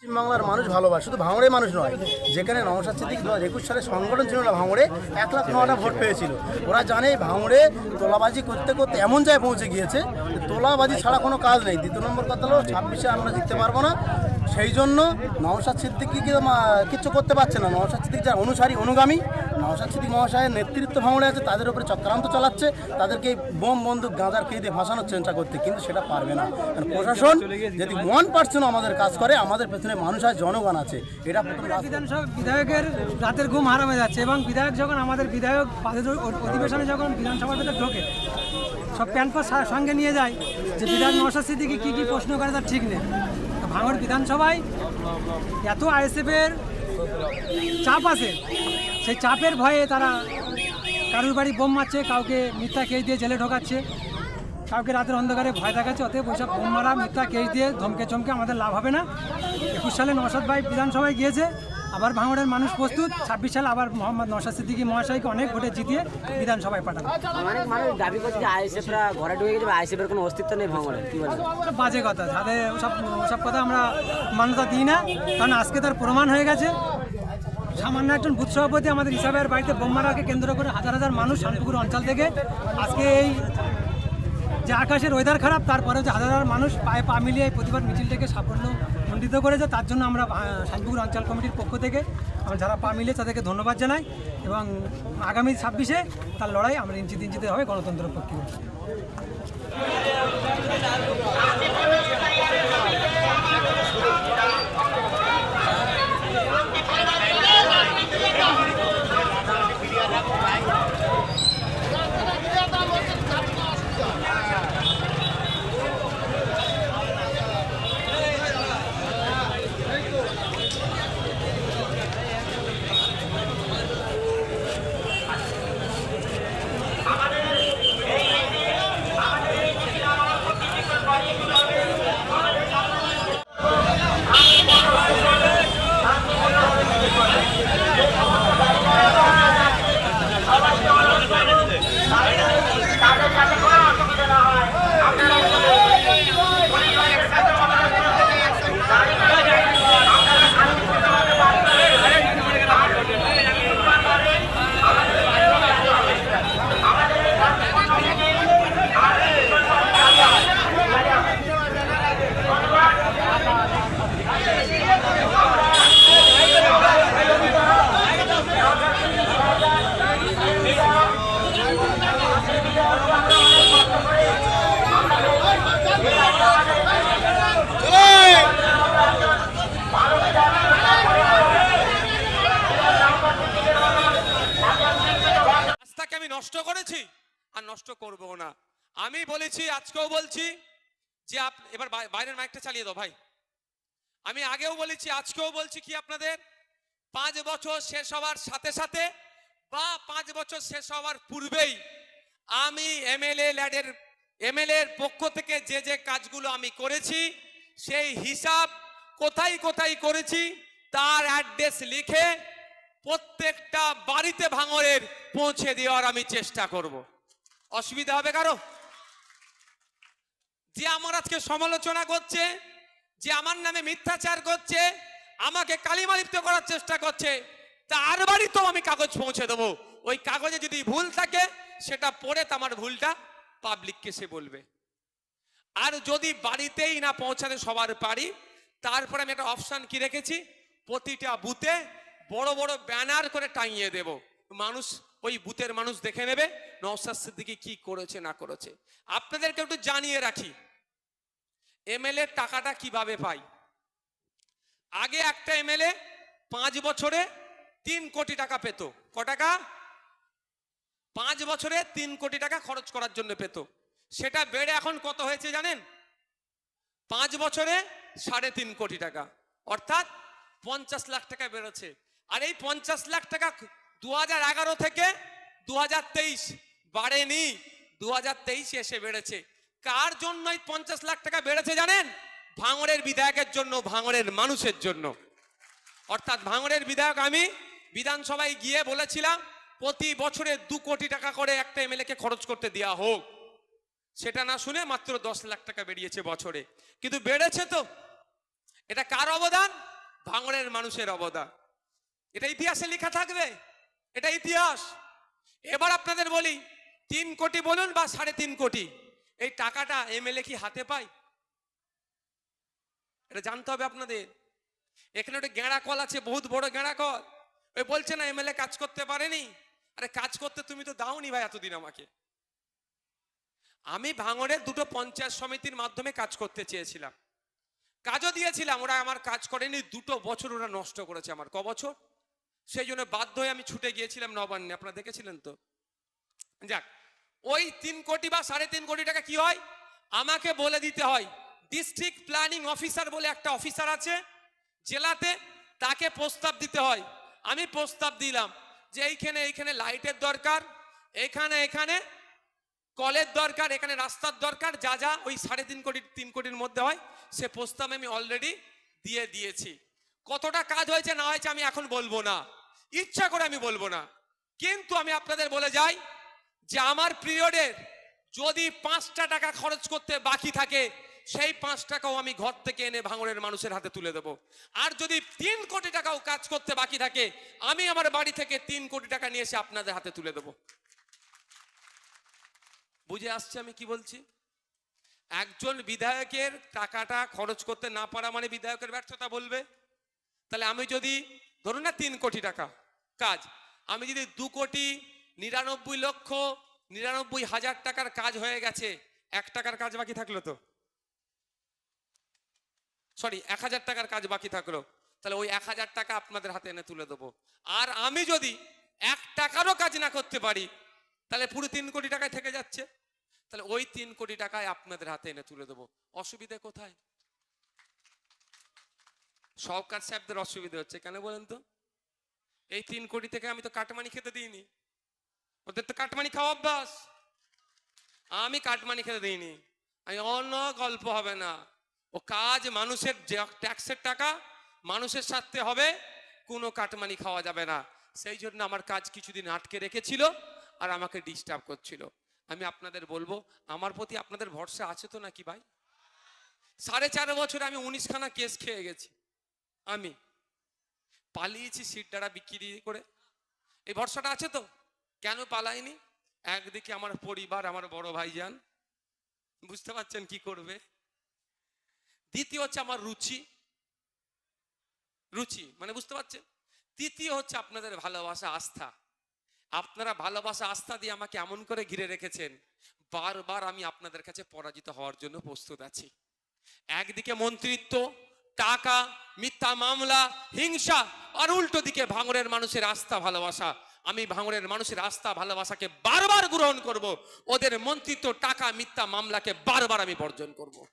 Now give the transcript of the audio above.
পশ্চিমবাংলার মানুষ ভালোবাসে, শুধু ভাঙড়ে মানুষ নয়, যেখানে নওশাদ সিদ্দিক দু হাজার একুশ সালে সংগঠন ছিল না ভাঙড়ে, এক লাখ নটা ভোট পেয়েছিল। ওরা জানে ভাঙড়ে তোলাবাজি করতে করতে এমন জায়গায় পৌঁছে গিয়েছে তোলাবাজি ছাড়া কোনো কাজ নেই। দ্বিতীয় নম্বর কথা হলো, ছাব্বিশে আমরা জিততে পারব না। সেই জন্য নওশাদ সিদ্দিকি কিচ্ছু করতে পারছে না। নওশাদ সিদ্দিক যার অনুসারী, অনুগামী নওশাদ সিদ্দিক মহাশয়ের নেতৃত্ব ভাঙড়ে আছে, তাদের উপরে চক্রান্ত চালাচ্ছে, তাদেরকে বোম বন্দুক গাঁজার কে দিয়ে ভাসানোর চেষ্টা করতে কিন্তু সেটা পারবে না। কারণ প্রশাসন যদি ওয়ান পার্সেন্ট আমাদের কাজ করে, আমাদের পেছনে মানুষ আর জনগণ আছে। এটা বিধায়কের রাতের ঘুম হারাম যাচ্ছে এবং বিধায়ক যখন আমাদের বিধায়ক অধিবেশনে যখন বিধানসভার ভেতরে ঢোকে, সব প্যান্ট সঙ্গে নিয়ে যায় যে বিধায়ক নশা স্মৃতিকে কী কী প্রশ্ন করে তার ঠিক নেই। ভাঙড় বিধানসভায় এত আইএসএফের চাপ আছে। সেই চাপের ভয়ে তারা কারুর বাড়ি বোম মারছে, কাউকে মিথ্যা কেস দিয়ে জেলে ঢোকাচ্ছে। কাউকে রাতের অন্ধকারে ভয় দেখাচ্ছে, অতএব ওইসব বোম মারা, মিথ্যা কেস দিয়ে ধমকে চমকে আমাদের লাভ হবে না। একুশ সালে নসাদ ভাই বিধানসভায় গিয়েছে আবার ভাঙড়ের মানুষ প্রস্তুত। ছাব্বিশ সালে আবার মোহাম্মদ নসাদ সিদ্দিকী মহাশয়কে অনেক ভোটে জিতিয়ে বিধানসভায় পাঠাবে অনেক মানুষ দাবি করছে যে আইএসএফরা ঘরে ঢুকে গেছে আইএসএফের কোনো অস্তিত্ব নেই ভাঙড়ে কি ওসব বাজে কথা। যাদের ওসব ওসব কথা আমরা মান্যতা দিই না কারণ আজকে তার প্রমাণ হয়ে গেছে। সামান্য একজন বুথ সভাপতি আমাদের হিসাবের বাড়িতে বোমারাকে কেন্দ্র করে হাজার হাজার মানুষ শান্তিপুর অঞ্চল থেকে আজকে এই যে আকাশের ওয়েদার খারাপ তারপরে যে হাজার হাজার মানুষ পায়ে পা মিলিয়ে এই প্রতিবাদ মিছিলটাকে সাফল্য মণ্ডিত করেছে তার জন্য আমরা আহ, শান্তিপুর অঞ্চল কমিটির পক্ষ থেকে আমরা যারা পা মিলে তাদেরকে ধন্যবাদ জানাই এবং আগামী ছাব্বিশে তার লড়াই আমরা ইঞ্চিত ইঞ্চিতে হবে গণতন্ত্রের পক্ষে নষ্ট করেছি আর নষ্ট করব না। আমি বলেছি, আজকেও বলছি যে আপ এবার বাইরের মাইকটা চালিয়ে দাও ভাই। আমি আগেও বলেছি, আজকেও বলছি কি আপনাদের? পাঁচ বছর শেষ হওয়ার সাথে সাথে বা পাঁচ বছর শেষ হওয়ার পূর্বেই আমি এমএলএ ল্যাডের এমএলএ এর পক্ষ থেকে যে যে কাজগুলো আমি করেছি, সেই হিসাব কোথায় কোথায় করেছি, তার অ্যাড্রেস লিখে প্রত্যেকটা বাড়িতে ভাঙরের পৌঁছে দেওয়ার আমি চেষ্টা করব। অসুবিধা হবে কারও? যে আমার আজকে সমালোচনা করছে, যে আমার নামে মিথ্যাচার করছে, আমাকে কালিমালিপ্ত করার চেষ্টা করছে, তার বাড়িতেও আমি কাগজ পৌঁছে দেবো। ওই কাগজে যদি ভুল থাকে, সেটা পড়ে তো আমার ভুলটা পাবলিককে সে বলবে। আর যদি বাড়িতেই না পৌঁছাতে সবার পারি, তারপরে আমি একটা অপশান কি রেখেছি? প্রতিটা বুথে বড় বড় ব্যানার করে টাঙিয়ে দেব। মানুষ, ওই বুথের মানুষ দেখে নেবে নওসাদ সিদ্দিকি কি করেছে, না করেছে। আপনাদেরকে একটু জানিয়ে রাখি, এমএলএ টাকাটা কীভাবে পাই আগে একটা এমএলএ পাঁচ বছরে তিন কোটি টাকা পেত। ক টাকা? পাঁচ বছরে তিন কোটি টাকা খরচ করার জন্য পেত। সেটা বেড়ে এখন কত হয়েছে জানেন? পাঁচ বছরে সাড়ে তিন কোটি টাকা। অর্থাৎ পঞ্চাশ লাখ টাকা বেড়েছে। আর এই পঞ্চাশ লাখ টাকা দু থেকে দু হাজার তেইশ বাড়েনি। দু এসে বেড়েছে। কার জন্য এই পঞ্চাশ লাখ টাকা বেড়েছে জানেন? ভাঙড়ের বিধায়কের জন্য, ভাঙড়ের মানুষের জন্য। অর্থাৎ ভাঙড়ের বিধায়ক আমি বিধানসভায় গিয়ে বলেছিলাম, প্রতি বছরে দু কোটি টাকা করে একটা এমএলএ কে খরচ করতে দেওয়া হোক। সেটা না শুনে মাত্র দশ লাখ টাকা বেরিয়েছে বছরে। কিন্তু বেড়েছে তো। এটা কার অবদান? ভাঙড়ের মানুষের অবদান। এটা ইতিহাসে লেখা থাকবে। এটা ইতিহাস। এবার আপনাদের বলি, তিন কোটি বলুন বা সাড়ে তিন কোটি। এই টাকাটা এমএলএ কি হাতে পায়? এটা জানতে হবে আপনাদের। এখানে একটা গেঁড়া কল আছে, বহুত বড় গেঁড়া কল। ওই বলছে না এমএলএ কাজ করতে পারেনি। আরে কাজ করতে তুমি তো দাওনি ভাই এতদিন আমাকে। আমি ভাঙড়ের দুটো পঞ্চায়েত সমিতির মাধ্যমে কাজ করতে চেয়েছিলাম। কাজও দিয়েছিলাম, ওরা আমার কাজ করেনি। দুটো বছর ওরা নষ্ট করেছে আমার। ক বছর? সেই জন্য বাধ্য হয়ে আমি ছুটে গিয়েছিলাম নবান্নে। আপনারা দেখেছিলেন তো? যাক, ওই তিন কোটি বা সাড়ে তিন কোটি টাকা কি হয়? আমাকে বলে দিতে হয় ডিস্ট্রিক্ট প্ল্যানিং অফিসার বলে একটা অফিসার আছে, জেলাতে তাকে প্রস্তাব দিতে হয়। আমি প্রস্তাব দিলাম যে এইখানে এইখানে লাইটের দরকার, এখানে এখানে কলের দরকার, এখানে রাস্তার দরকার, যা যা ওই সাড়ে তিন কোটি, তিন কোটির মধ্যে হয়, সে প্রস্তাব আমি অলরেডি দিয়ে দিয়েছি। কতটা কাজ হয়েছে, না হয়েছে আমি এখন বলব না। ইচ্ছা করে আমি বলব না। কিন্তু আমি আপনাদের বলে যাই যে আমার পিরিয়ডের যদি পাঁচটা টাকা খরচ করতে বাকি থাকে, সেই পাঁচ টাকাও আমি ঘর থেকে এনে ভাঙড়ের মানুষের হাতে তুলে দেবো। আর যদি তিন কোটি টাকাও কাজ করতে বাকি থাকে, আমি আমার বাড়ি থেকে তিন কোটি টাকা নিয়ে এসে আপনাদের হাতে তুলে দেবো। বুঝে আসছে আমি কি বলছি? একজন বিধায়কের টাকাটা খরচ করতে না পারা মানে বিধায়কের ব্যর্থতা বলবে? তাহলে আমি যদি, ধরুন না তিন কোটি টাকা, কাজ, আমি যদি দু কোটি নিরানব্বই লক্ষ নিরানব্বই হাজার টাকার কাজ হয়ে গেছে, এক টাকার কাজ বাকি থাকল তো? সরি এক হাজার টাকার কাজ বাকি থাকল, তাহলে ওই এক হাজার টাকা আপনাদের হাতে এনে তুলে দেবো। আর আমি যদি এক টাকারও কাজ না করতে পারি, তাহলে পুরো তিন কোটি টাকায় থেকে যাচ্ছে। তাহলে ওই তিন কোটি টাকায় আপনাদের হাতে এনে তুলে দেবো। অসুবিধে কোথায়? সরকার সাহেবদের অসুবিধা হচ্ছে, কেন বলেন তো? এই তিন কোটি থেকে আমি তো কাটমানি খেতে দিইনি। ওদের তো কাটমানি খাওয়া অভ্যাস। আমি কাটমানি খেতে দিইনি। আমি অন্য গল্প হবে না। ও কাজ মানুষের ট্যাক্সের টাকা, মানুষের সাথে হবে, কোনো কাটমানি খাওয়া যাবে না। সেই জন্য আমার কাজ কিছুদিন আটকে রেখেছিল আর আমাকে ডিস্টার্ব করছিল। আমি আপনাদের বলব, আমার প্রতি আপনাদের ভরসা আছে তো নাকি ভাই? সাড়ে চার বছরে আমি উনিশখানা কেস খেয়ে গেছি। আমি পালিয়েছি সিট দ্বারা বিক্রি করে। এই ভরসাটা আছে তো? কেন পালাইনি একদিকে আমার পরিবার, আমার বড় ভাইজান। বুঝতে পারছেন কি করবে? দ্বিতীয় হচ্ছে আমার রুচি। রুচি মানে বুঝতে পারছেন? তৃতীয় হচ্ছে আপনাদের ভালোবাসা, আস্থা। আপনারা ভালোবাসা, আস্থা দিয়ে আমাকে এমন করে ঘিরে রেখেছেন, বারবার আমি আপনাদের কাছে পরাজিত হওয়ার জন্য প্রস্তুত আছি। একদিকে মন্ত্রিত্ব, টাকা মিথ্যা মামলা, হিংসা আর উল্টো দিকে ভাঙরের মানুষের আস্থা, ভালোবাসা। আমি ভাঙরের মানুষের আস্থা, ভালোবাসাকে বারবার গ্রহণ করব। ওদের মন্ত্রিত টাকা, মিথ্যা মামলাকে বারবার আমি বর্জন করব।